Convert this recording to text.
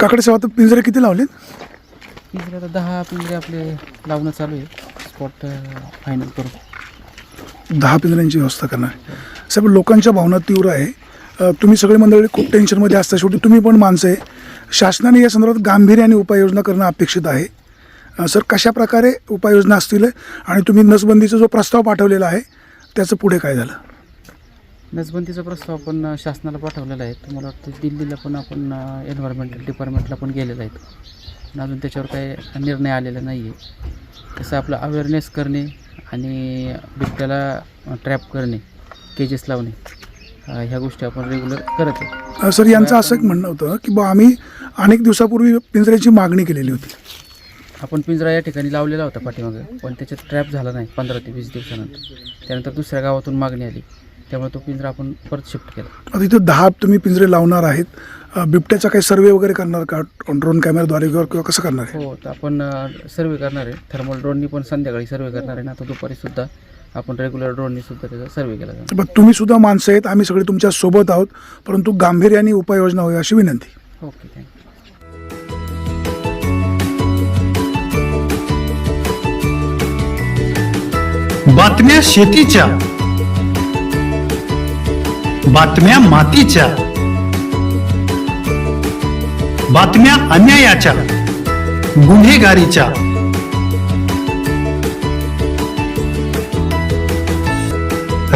काकडे सेवा पिंजरे किती लावले? पिंजरे आता दहा पिंजरे आपले लावणं चालू आहे. स्पॉट फायनल करू. दहा पिंजऱ्यांची व्यवस्था करणार. साहेब लोकांच्या भावना तीव्र आहे. तुम्ही सगळे मंडळी खूप टेन्शनमध्ये असता. शेवटी तुम्ही पण माणसं आहे. शासनाने या संदर्भात गांभीर्याने उपाययोजना करणं अपेक्षित आहे. सर कशा प्रकारे उपाययोजना असतील आणि तुम्ही नसबंदीचा जो प्रस्ताव पाठवलेला आहे त्याचं पुढे काय झालं? नसबंदीचा प्रस्ताव आपण शासनाला पाठवलेला आहे. तुम्हाला वाटतं दिल्लीला पण आपण एन्व्हायरमेंटल डिपार्टमेंटला पण गेलेला आहे अजून त्याच्यावर काही निर्णय आलेला नाही आहे तसं आपलं अवेअरनेस करणे आणि बिबट्याला ट्रॅप करणे केजेस लावणे. ह्या गोष्टी आपण रेग्युलर करत आहे सर यांचं असं एक म्हणणं होतं की बा आम्ही अनेक दिवसापूर्वी पिंजऱ्याची मागणी केलेली होती. आपण पिंजरा या ठिकाणी लावलेला होता पाठीमागं पण त्याच्यात ट्रॅप झाला नाही पंधरा ते वीस दिवसानंतर. त्यानंतर दुसऱ्या गावातून मागणी आली. त्यामुळे तो पिंजरा आपण परत शिफ्ट केला. आता इथं दहा तुम्ही पिंजरे लावणार आहेत. बिबट्याचा काही सर्वे वगैरे करणार का? ड्रोन कॅमेराद्वारे किंवा किंवा कसं करणार हो तर आपण सर्वे करणार आहे. थर्मल ड्रोननी पण संध्याकाळी सर्वे करणार आहे. ना आता दुपारी सुद्धा आपण रेग्युलर ड्रोननी सुद्धा त्याचा सर्वे केला जाणार पण तुम्ही सुद्धा माणसं आहेत आम्ही सगळे तुमच्यासोबत आहोत परंतु गांभीर्याने उपाययोजना होईल अशी विनंती. ओके थँक्यू बातम्या शेतीच्या बातम्या मातीच्या बातम्या अन्यायाच्या गुन्हेगारीच्या.